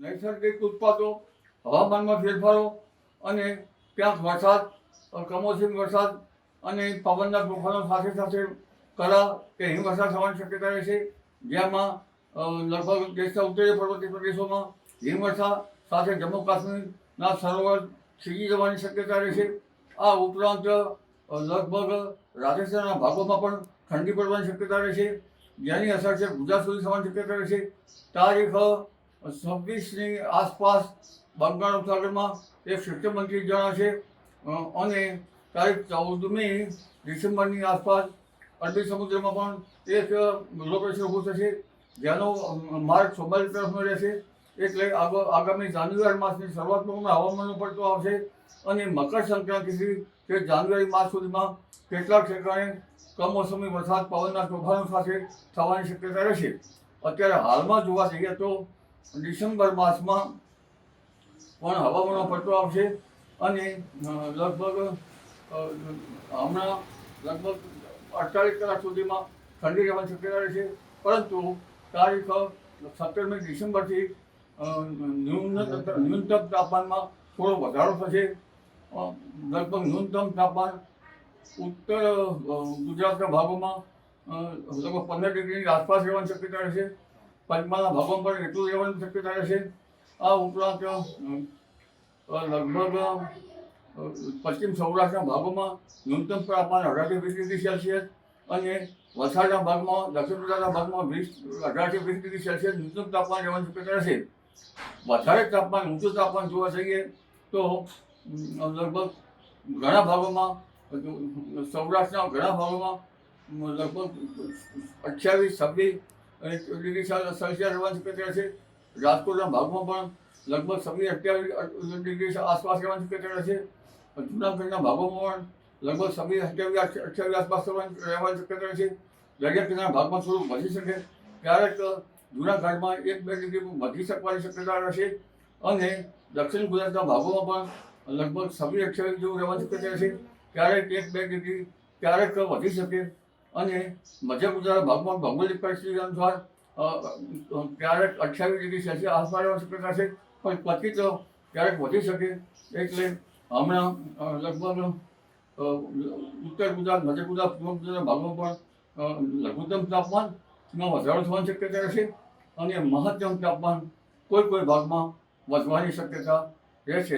નૈસર્ગિક ઉત્પાદો, હવામાનમાં ફેરફારો અને ક્યાંક વરસાદ કમોસમી વરસાદ અને પવનના તોફાનો સાથે સાથે કરા કે હિમવર્ષા થવાની શક્યતા રહેશે જેમાં લગભગ દેશના ઉત્તરીય પર્વતીય પ્રદેશોમાં હિમવર્ષા સાથે જમ્મુ કાશ્મીરના સરોવર છીગી જવાની શક્યતા રહેશે આ ઉપરાંત લગભગ રાજસ્થાનના ભાગોમાં પણ ઠંડી પડવાની શક્યતા રહેશે જેની અસર છે, ગુજરાત સુધી થવાની શક્યતા રહેશે તારીખ છવ્વીસની આસપાસ બંગાળ ઉપસાગરમાં એક જણાશે છે. અને તારીખ ચૌદમી ડિસેમ્બરની આસપાસ અરબી સમુદ્રમાં પણ એક લો પ્રેશર ઊભું થશે, જેનો માર્ગ સોમાલી તરફનો રહેશે. એટલે આગ- આગામી જાન્યુઆરી માસની શરૂઆતમાં હવામાન પડતો આવશે. અને મકર સંક્રાંતિથી તે જાન્યુઆરી માસ સુધીમાં કેટલાક ઠેકાણે કમોસમી વરસાદ પવનના તોફાનો સાથે થવાની શક્યતા રહેશે. અત્યારે હાલમાં જોવા જઈએ તો ડિસેમ્બર માસમાં પણ હવામાનનો પટ્ટો આવશે અને લગભગ હમણાં લગભગ અડતાલીસ કલાક સુધીમાં ઠંડી રહેવાની શક્યતા રહેશે. પરંતુ તારીખ સત્તરમી ડિસેમ્બરથી ન્યૂનતમ તાપમાનમાં થોડો વધારો થશે. લગભગ ન્યૂનતમ તાપમાન ઉત્તર ગુજરાતના ભાગોમાં લગભગ પંદર ડિગ્રીની આસપાસ રહેવાની શક્યતા રહેશે. પંચમહાલના ભગવાન પણ એટલું રહેવાની શક્યતા રહેશે આ ઉપરાંત લગભગ પશ્ચિમ સૌરાષ્ટ્રના ભાગોમાં ન્યૂનતમ તાપમાન અઢારથી વીસ ડિગ્રી સેલ્સિયસ અને વલસાડના ભાગમાં, દક્ષિણ ગુજરાતના ભાગમાં વીસ, અઢારથી વીસ ડિગ્રી સેલ્સિયસ ન્યૂનતમ તાપમાન રહેવાની શક્યતા રહેશે વધારે તાપમાન, ઊંચું તાપમાન જોવા જઈએ તો લગભગ ઘણા ભાગોમાં સૌરાષ્ટ્રના ઘણા ભાગોમાં લગભગ અઠ્યાવીસ, છવ્વીસ ડિગ્રી સેલ- સેલ્સિયસ રહેવાની શક્યતા છે. રાજકોટના ભાગમાં પણ લગભગ છવ્વીસ અઠ્યાવીસ ડિગ્રી આસપાસ રહેવાની શક્યતા રહેશે જૂનાગઢના ભાગોમાં પણ લગભગ છવ્વીસ અઠ્યાવીસ અઠ્યાવીસ આસપાસ રહેવાની શક્યતા રહેશે દરિયા કિનારા ભાગમાં થોડું વધી શકે. ક્યારેક જૂનાગઢમાં એક બે ડિગ્રી વધી શકવાની શક્યતા રહેશે અને દક્ષિણ ગુજરાતના ભાગોમાં પણ લગભગ છવ્વીસ અઠ્યાવીસ જેવું રહેવાની શક્યતા છે. ક્યારેક એક બે ડિગ્રી ક્યારેક વધી શકે. અને મધ્ય ગુજરાત ભાગમાં ભૌગોલિક પરિસ્થિતિ અનુસાર ક્યારેક અઠ્યાવીસ ડિગ્રી સેલ્સિયસ આસપાસ શક્યતા છે, પણ પછી તો ક્યારેક વધી શકે. એટલે હમણાં લગભગ ઉત્તર ગુજરાત, મધ્ય ગુજરાત, પૂર્વ ગુજરાત ભાગમાં પણ લઘુત્તમ તાપમાનમાં વધારો થવાની શક્યતા રહેશે અને મહત્તમ તાપમાન કોઈ કોઈ ભાગમાં વધવાની શક્યતા રહેશે